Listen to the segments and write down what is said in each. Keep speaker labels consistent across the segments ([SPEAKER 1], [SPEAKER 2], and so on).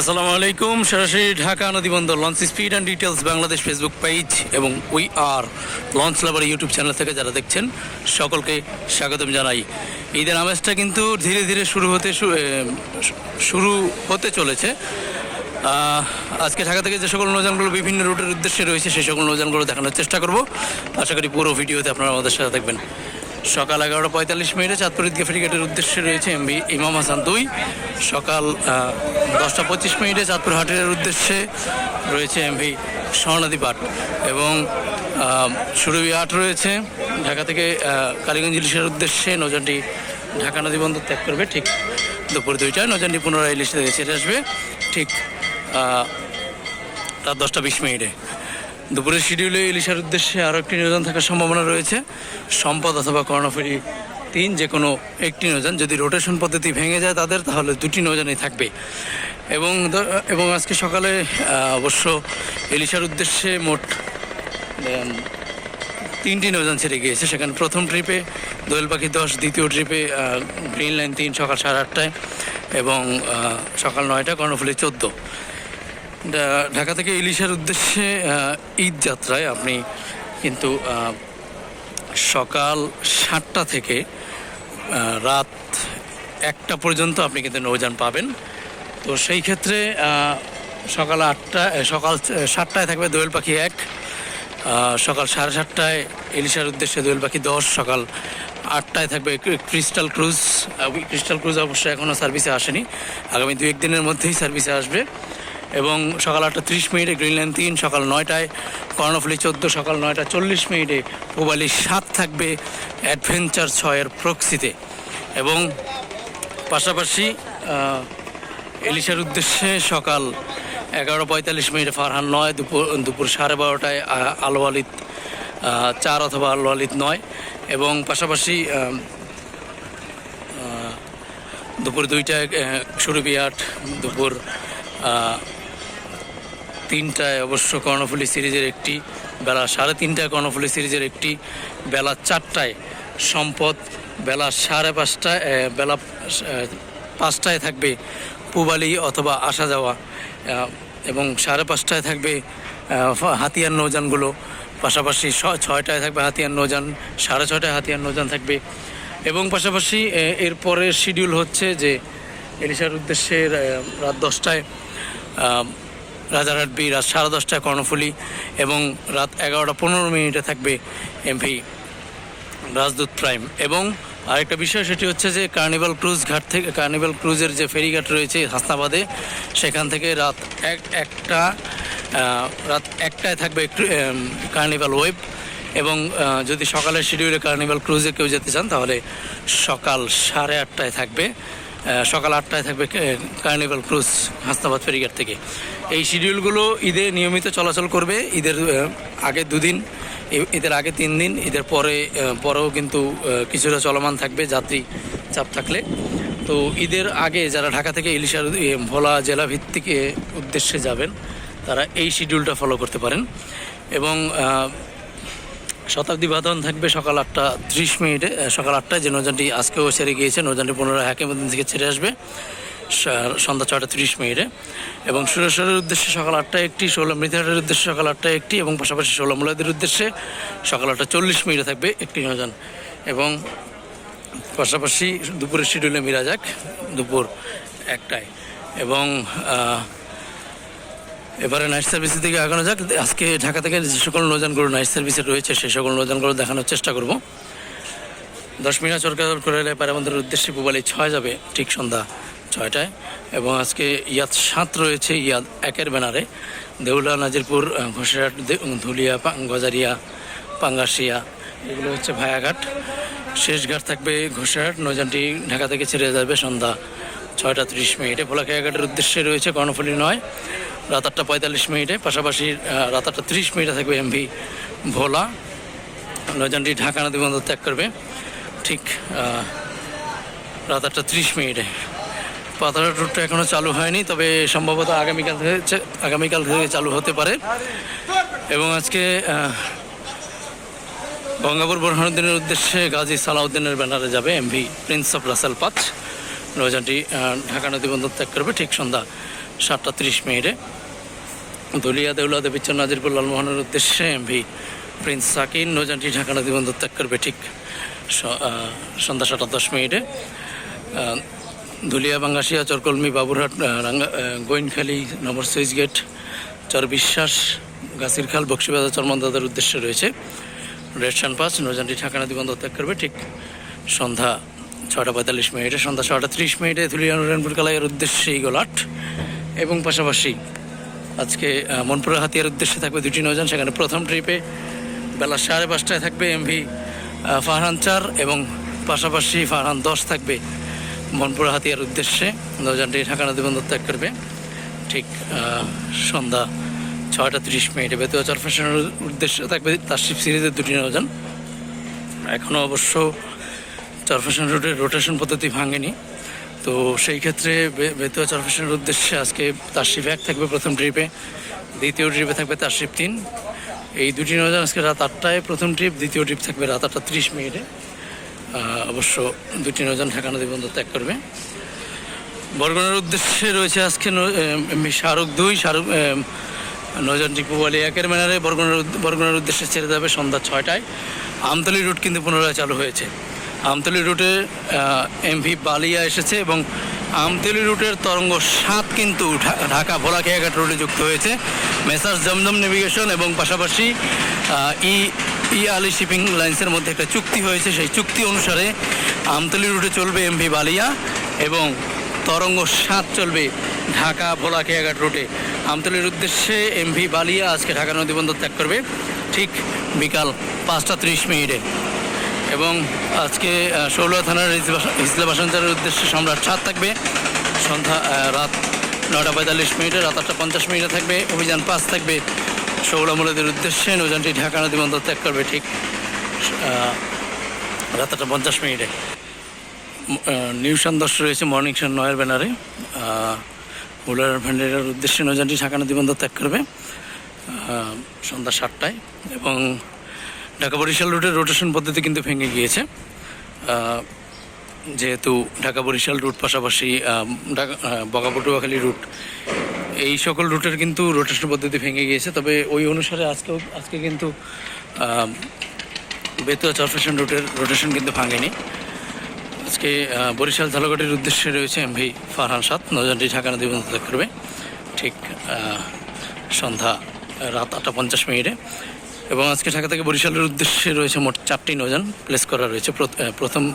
[SPEAKER 1] আসসালামু আলাইকুম। সরাসরি Dhaka নদীবন্দর launch speed and details Bangladesh Facebook page এবং we are launch lover YouTube channel থেকে যারা দেখছেন, সকলকে স্বাগতম জানাই। ঈদের আমেজটা কিন্তু ধীরে ধীরে শুরু হতে শুরু হতে চলেছে। আজকে ঢাকা থেকে যে সকল নৌযানগুলো বিভিন্ন রুটের উদ্দেশ্যে রয়েছে, সেই সকল নৌযানগুলো দেখানোর চেষ্টা করব। আশা করি পুরো ভিডিওতে আপনারা আমাদের সাথে থাকবেন। সকাল এগারোটা পঁয়তাল্লিশ মিনিটে চাঁদপুর ঈদগাহ ফেরিঘাটের উদ্দেশ্যে রয়েছে এমবি ইমাম হাসান দুই। সকাল দশটা পঁচিশ মিনিটে চাঁদপুর হাটের উদ্দেশ্যে রয়েছে এমভি স্বর্ণাদি পাট এবং সুরভি আট রয়েছে। ঢাকা থেকে কালীগঞ্জ ইলিশের উদ্দেশ্যে নৌযানটি ঢাকা নদী বন্দর ত্যাগ করবে ঠিক দুপুর দুইটায়। নৌযানটি পুনরায় ইলিশ থেকে ছেড়ে আসবে ঠিক রাত দশটা বিশ মিনিটে। দুপুরের শিডিউলে ইলিশার উদ্দেশ্যে আরও একটি নিয়োজন থাকার সম্ভাবনা রয়েছে। সম্পদ অথবা কর্ণফেরি তিন যে কোনো একটি নৌযান যদি রোটেশন পদ্ধতি ভেঙে যায় তাদের, তাহলে দুটি নৌযানই থাকবে। এবং এবং আজকে সকালে অবশ্য ইলিশার উদ্দেশ্যে মোট তিনটি নৌযান ছেড়ে গিয়েছে। সেখানে প্রথম ট্রিপে দোয়েল পাখি দশ, দ্বিতীয় ট্রিপে গ্রিন লাইন তিন সকাল সাড়ে আটটায় এবং সকাল নয়টা কর্ণফুলি চোদ্দ। ঢাকা থেকে ইলিশের উদ্দেশ্যে ঈদ যাত্রায় আপনি কিন্তু সকাল সাতটা থেকে রাত একটা পর্যন্ত আপনি কিন্তু নৌযান পাবেন। তো সেই ক্ষেত্রে সকাল আটটা সকাল সাতটায় থাকবে দোয়েল পাখি এক সকাল সাড়ে সাতটায় ইলিশার উদ্দেশ্যে দোয়েল পাখি দশ, সকাল আটটায় থাকবে ক্রিস্টাল ক্রুজ। ক্রিস্টাল ক্রুজ অবশ্যই এখনও সার্ভিসে আসেনি। আগামী দু একদিনের মধ্যেই সার্ভিসে আসবে। এবং সকাল আটটা ত্রিশ মিনিটে গ্রিনল্যান্ড তিন, সকাল নয়টায় কর্ণফুলি চোদ্দ, সকাল নয়টা চল্লিশ মিনিটে পুবালি সাত থাকবে অ্যাডভেঞ্চার ছয়ের প্রক্সিতে। এবং পাশাপাশি এলিশার উদ্দেশ্যে সকাল এগারো পঁয়তাল্লিশ মিনিটে ফারহান নয়, দুপুর দুপুর সাড়ে বারোটায় আলো আলিত চার অথবা আলো আলিত নয়। এবং পাশাপাশি দুপুর দুইটায় সুরভি আট, দুপুর তিনটায় অবশ্য কর্ণফুলি সিরিজের একটি বেলা সাড়ে তিনটায় কর্ণফুলি সিরিজের একটি বেলা চারটায় সম্পদ বেলা সাড়ে পাঁচটায় বেলা পাঁচটায় থাকবে পুবালি অথবা আসা যাওয়া এবং সাড়ে পাঁচটায় থাকবে হাতিয়ার নৌযানগুলো। পাশাপাশি ছয়টায় থাকবে হাতিয়ার নৌযান সাড়ে ছয়টায় হাতিয়ার নৌযান থাকবে। এবং পাশাপাশি এ, এর পরের শিডিউল হচ্ছে যে এলিশার উদ্দেশ্যে রাত দশটায় রাজারহাট বি, রাত সাড়ে দশটায় কর্ণফুলি এবং রাত এগারোটা পনেরো মিনিটে থাকবে এমভি রাজদূত প্রাইম। এবং আরেকটা বিষয়, সেটি হচ্ছে যে কার্নিভাল ক্রুজ ঘাট থেকে কার্নিভাল ক্রুজের যে ফেরিঘাট রয়েছে হাসনাবাদে, সেখান থেকে রাত এক একটা রাত একটায় থাকবে কার্নিভাল ওয়েব এবং যদি সকালের শিডিউলে কার্নিভাল ক্রুজে কেউ যেতে চান, তাহলে সকাল সাড়ে আটটায় থাকবে। সকাল আটটায় থাকবে কার্নিভাল ক্রুজ হাসনাবাদ ফেরিঘাট থেকে। এই শিডিউলগুলো ঈদে নিয়মিত চলাচল করবে। ঈদের আগে দুদিন ঈদের আগে তিন দিন, ঈদের পরে পরেও কিন্তু কিছুটা চলমান থাকবে যাত্রী চাপ থাকলে। তো ঈদের আগে যারা ঢাকা থেকে ইলিশার ভোলা জেলা ভিত্তিক উদ্দেশ্যে যাবেন, তারা এই শিডিউলটা ফলো করতে পারেন। এবং শতাব্দী বাদন থাকবে সকাল আটটা ত্রিশ মিনিটে সকাল আটটায় যে নৌযানটি আজকেও ছেড়ে গিয়েছে। নৌযানটি পুনরায় হাকিমুদ্দিন থেকে ছেড়ে আসবে সন্ধ্যা ছটা তিরিশ মিনিটে। এবং সুরেশ্বরের উদ্দেশ্যে সকাল আটটায় একটি, ষোলো মৃতহাটের উদ্দেশ্যে সকাল আটটায় একটি এবং পাশাপাশি ষোলো মুলাদের উদ্দেশ্যে সকাল আটটা চল্লিশ মিনিটে থাকবে একটি নৌযান। এবং পাশাপাশি দুপুরের শিডিউলে মিরাজাক দুপুর একটায়। এবং এবারে নাইট সার্ভিসের দিকে আগানো যাক। আজকে ঢাকা থেকে যে সকল নৌযানগুলো নাইট সার্ভিসে রয়েছে সেই সকল নৌযানগুলো দেখানোর চেষ্টা করব। দশ মিনিট সরকার করে এলে আমাদের উদ্দেশ্যে পুবালি ছয় যাবে ঠিক সন্ধ্যা ছয়টায়। এবং আজকে ইয়াদ সাত রয়েছে, ইয়াদ একের ব্যানারে। দেউলা, নাজিরপুর ঘোষেরহাট ধুলিয়া গজারিয়া, পাঙ্গাসিয়া, এগুলো হচ্ছে ভায়াঘাট। শেষ ঘাট থাকবে ঘোষেরহাট। নৌযানটি ঢাকা থেকে ছেড়ে যাবে সন্ধ্যা ছয়টা ত্রিশ মিনিটে। ভোলাখাইয়া ঘাটের উদ্দেশ্যে রয়েছে কর্ণফুলি নয়। রাত আটটা পঁয়তাল্লিশ মিনিটে পাশাপাশি রাত আটটা ত্রিশ মিনিটে থাকবে এমভি ভোলা। নৌযানটি ঢাকা নদী বন্দর ত্যাগ করবে। ঠিক রাত আটটা ত্রিশ মিনিটে। পাথরের রুটটা এখনও চালু হয়নি তবে সম্ভবত আগামীকাল থেকে আগামীকাল থেকে চালু হতে পারে। এবং আজকে গঙ্গাপুর বোরহানুদ্দিনের উদ্দেশ্যে গাজী সালাউদ্দিনের ব্যানারে যাবে এমভি প্রিন্স অফ রাসেল পাঁচ নৌযানটি আহ, ঢাকা নদী বন্দর ত্যাগ করবে ঠিক সন্ধ্যা সাতটা তিরিশ মিনিটে। দলিয়া দেউলা দেবীচর নাজিরপুর লালমোহনের উদ্দেশ্যে এমভি প্রিন্স সাকিন নৌযানটি ঢাকা নদী বন্দর ত্যাগ করবে ঠিক সন্ধ্যা সাতটা দশ মিনিটে। Dhulia Bangasia Charkalmi Baburhat Ranga Goyenkhali number switch gate, Char Biswas Gachhirkhal Boxibazar, চরমন্দাদের উদ্দেশ্যে রয়েছে। রেডশান পাস নৌযানটি ঢাকা নদী বন্দর ত্যাগ করবে ঠিক সন্ধ্যা ছটা পঁয়তাল্লিশ মিনিটে। সন্ধ্যা ছটা ত্রিশ মিনিটে ধুলিয়া নারায়ণপুর কালাইয়ের উদ্দেশ্যে ইগোলাট এবং পাশাপাশি আজকে মনপুরা হাতিয়ার উদ্দেশ্যে থাকবে দুটি নৌযান। সেখানে প্রথম ট্রিপে বেলা সাড়ে পাঁচটায় থাকবে এমভি ফারহান চার এবং পাশাপাশি ফারহান দশ থাকবে মনপুরা হাতিয়ার উদ্দেশ্যে। নৌযানটি ঢাকা নদী বন্দর ত্যাগ করবে। ঠিক সন্ধ্যা ছয়টা তিরিশ মিনিট। মিনিটে বেতুয়া চরফেশনের উদ্দেশ্যে থাকবে তারশিপ সিরিজের দুটি নৌযান। এখনও অবশ্য চরফেশন রুটের রোটেশন পদ্ধতি ভাঙেনি। তো সেই ক্ষেত্রে বেতুয়া চরফেশনের উদ্দেশ্যে আজকে তারশিপ এক থাকবে প্রথম ট্রিপে। দ্বিতীয় ট্রিপে থাকবে তারশিপ তিন। এই দুটি নৌযান আজকে রাত আটটায়। প্রথম ট্রিপ দ্বিতীয় ট্রিপ থাকবে রাত আটটা তিরিশ মিনিটে। অবশ্য দুটি নৌযান ঢাকা নদী বন্দর ত্যাগ করবে। বরগুনার উদ্দেশ্যে রয়েছে আজকে শাহরুখ দুই শাহরুখ এম, নৌযানটি পুবালি একের ম্যানারে বরগুনার বরগুনার উদ্দেশ্যে ছেড়ে যাবে সন্ধ্যা ছয়টায়। আমতলি রুট কিন্তু পুনরায় চালু হয়েছে। আমতলি রুটে এমভি বালিয়া এসেছে এবং আমতলি রুটের তরঙ্গ সাত কিন্তু ঢাকা ভোলা খেয়াঘাট রুটে যুক্ত হয়েছে। মেসার্স জমজম নেভিগেশন এবং পাশাপাশি ই ই আলি শিপিং লাইন্সের মধ্যে একটা চুক্তি হয়েছে। সেই চুক্তি অনুসারে আমতলি রুটে চলবে এমভি বালিয়া এবং তরঙ্গ সাত চলবে ঢাকা ভোলা খেয়াঘাট রুটে। আমতলির উদ্দেশ্যে এমভি বালিয়া আজকে ঢাকা নদী বন্দর ত্যাগ করবে। ঠিক বিকাল পাঁচটা ত্রিশ মিনিটে। এবং আজকে ষোলো থানার হিজলা বাসাঞ্চারের উদ্দেশ্যে সম্রাট সাত থাকবে। সন্ধ্যা রাত নটা পঁয়তাল্লিশ মিনিটে, রাত আটটা পঞ্চাশ মিনিটে থাকবে। অভিযান পাঁচ থাকবে। ষোলো মূলদের উদ্দেশ্যে নৌযানটি ঢাকা নদী বন্দর ত্যাগ করবে ঠিক রাত আটটা পঞ্চাশ মিনিটে। নিউ সন্দর্শ রয়েছে মর্নিং সান নয়ের ব্যানারে। উলার ভ্যান্ডারের উদ্দেশ্যে নৌযানটি ঢাকা নদী বন্দর ত্যাগ করবে সন্ধ্যা সাতটায় এবং ঢাকা বরিশাল রুটের রোটেশন পদ্ধতি কিন্তু ভেঙে গিয়েছে। যেহেতু ঢাকা বরিশাল রুট পাশাপাশি ঢাকা বগাপটুয়াখালী রুট, এই সকল রুটের কিন্তু রোটেশন পদ্ধতি ভেঙে গিয়েছে। তবে ওই অনুসারে আজকেও, আজকে কিন্তু বেতুয়া চরফেশন রুটের রোটেশন কিন্তু ভাঙেনি। আজকে বরিশাল ঝালকাঠির উদ্দেশ্যে রয়েছে এমভি ফারহান সাত নৌযানটি ঢাকা নদী বন্ধ করবে। ঠিক সন্ধ্যা, রাত আটটা পঞ্চাশ মিনিটে। এবং আজকে ঢাকা থেকে বরিশালের উদ্দেশ্যে রয়েছে মোট চারটি নৌযান। প্লেস করা রয়েছে প্রথ- প্রথম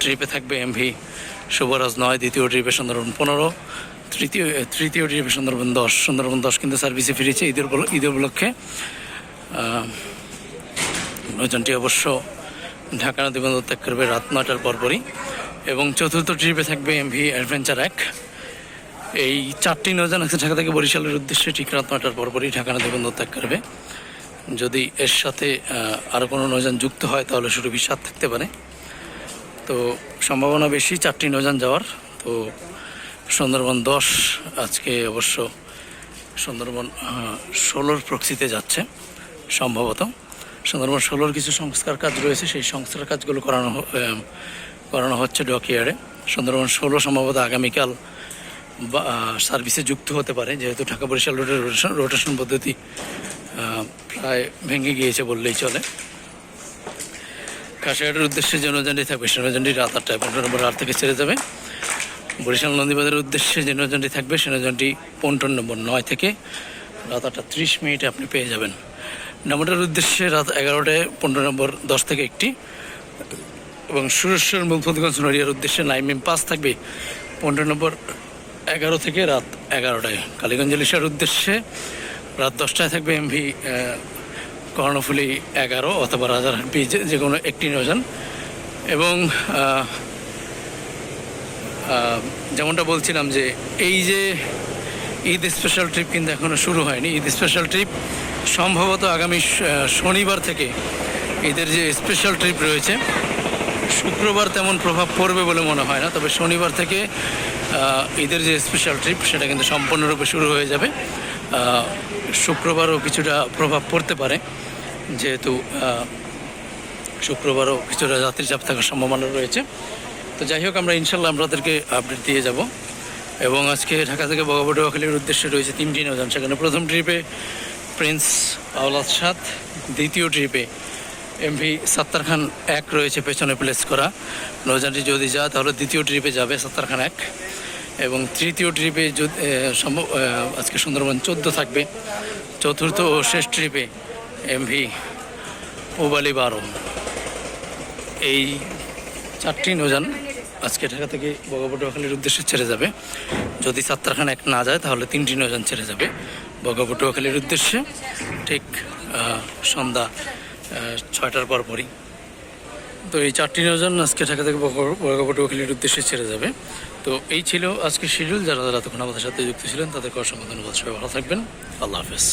[SPEAKER 1] ট্রিপে থাকবে এমভি শুভরাজ নয়, দ্বিতীয় ট্রিপে সুন্দরবন পনেরো, তৃতীয় তৃতীয় ট্রিপে সুন্দরবন দশ সুন্দরবন দশ কিন্তু সার্ভিসে ফিরেছে ঈদের ঈদের উপলক্ষে। নৌযানটি অবশ্য ঢাকা নদী বন্দর ত্যাগ করবে রাত নয়টার পরপরই। এবং চতুর্থ ট্রিপে থাকবে এমভি অ্যাডভেঞ্চার এক। এই চারটি নৌযান আছে ঢাকা থেকে বরিশালের উদ্দেশ্যে ঠিক রাত নয়টার পরপরই ঢাকা নদী বন্দর ত্যাগ করবে। যদি এর সাথে আরও কোনো নৌযান যুক্ত হয়, তাহলে শুধু সাত থাকতে পারে। তো সম্ভাবনা বেশি চারটি নৌযান যাওয়ার। তো সুন্দরবন দশ আজকে অবশ্য সুন্দরবন ষোলোর প্রক্সিতে যাচ্ছে, সম্ভবত। সুন্দরবন ষোলোর কিছু সংস্কার কাজ রয়েছে, সেই সংস্কার কাজগুলো করানো করানো হচ্ছে ডকিয়ার্ডে সুন্দরবন ষোলো সম্ভবত আগামীকাল সার্ভিসে যুক্ত হতে পারে, যেহেতু ঢাকা বরিশাল রোডের রোটেশন রোটেশন পদ্ধতি প্রায় ভেঙে গিয়েছে বললেই চলে। কাশিয়াটের উদ্দেশ্যে যে থাকবে সে রাত আটটায় পনেরো নম্বর আট থেকে ছেড়ে যাবে। বরিশাল নদীবাজারের উদ্দেশ্যে যে থাকবে সে পনেরো নম্বর নয় থেকে রাত আটটা ত্রিশ মিনিটে আপনি পেয়ে যাবেন। নামটার উদ্দেশ্যে রাত এগারোটায় পনেরো নম্বর দশ থেকে একটি। এবং সুরেশ্বর মুলফতগঞ্জ নড়িয়ার উদ্দেশ্যে নাইমিম পাস থাকবে, পনেরো নম্বর এগারো থেকে রাত এগারোটায়। কালীগঞ্জ ইলিশার উদ্দেশ্যে রাত দশটায় থাকবে এমভি কর্ণফুলি এগারো অথবা রাজারহাট বি যে কোনো একটি নৌযান এবং যেমনটা বলছিলাম যে এই যে ঈদ স্পেশাল ট্রিপ কিন্তু এখনও শুরু হয়নি। ঈদ স্পেশাল ট্রিপ সম্ভবত আগামী শনিবার থেকে ঈদের যে স্পেশাল ট্রিপ রয়েছে, শুক্রবার তেমন প্রভাব পড়বে বলে মনে হয় না। তবে শনিবার থেকে ঈদের যে স্পেশাল ট্রিপ সেটা কিন্তু সম্পূর্ণরূপে শুরু হয়ে যাবে। শুক্রবারও কিছুটা প্রভাব পড়তে পারে। যেহেতু শুক্রবারও কিছুটা যাত্রী চাপ থাকার সম্ভাবনা রয়েছে। তো যাই হোক, আমরা ইনশাল্লাহ আপনাদেরকে আপডেট দিয়ে যাব। এবং আজকে ঢাকা থেকে বগাবটুয়াখালীর উদ্দেশ্যে রয়েছে তিনটি নৌযান। সেখানে প্রথম ট্রিপে প্রিন্স আওলাদ সাত দ্বিতীয় ট্রিপে এমভি সাত্তার খান এক রয়েছে, পেছনে প্লেস করা। নৌযানটি যদি যায়, তাহলে দ্বিতীয় ট্রিপে যাবে সাত্তার খান এক। এবং তৃতীয় ট্রিপে সম্ভব আজকে সুন্দরবন চোদ্দ থাকবে। চতুর্থ ও শেষ ট্রিপে এমভি উবালি বারো। এই চারটি নৌযান আজকে ঢাকা থেকে বগাপটুয়াখালীর উদ্দেশ্যে ছেড়ে যাবে। যদি সাত্তারখান এক না যায়, তাহলে তিনটি নৌযান ছেড়ে যাবে। বগাপটুয়াখালীর উদ্দেশ্যে ঠিক সন্ধ্যা ছয়টার পরপরই তো এই চারটি নৌযান আজকে ঢাকা থেকে বগা- বগাপটুয়াখালীর উদ্দেশ্যে ছেড়ে যাবে। তো এই ছিল আজকে শিডিউল। যারা যারা তখন আমাদের সাথে যুক্ত ছিলেন, তাদেরকে অসংখ্য ধন্যবাদ। সবাই ভালো থাকবেন। আল্লাহ হাফেজ।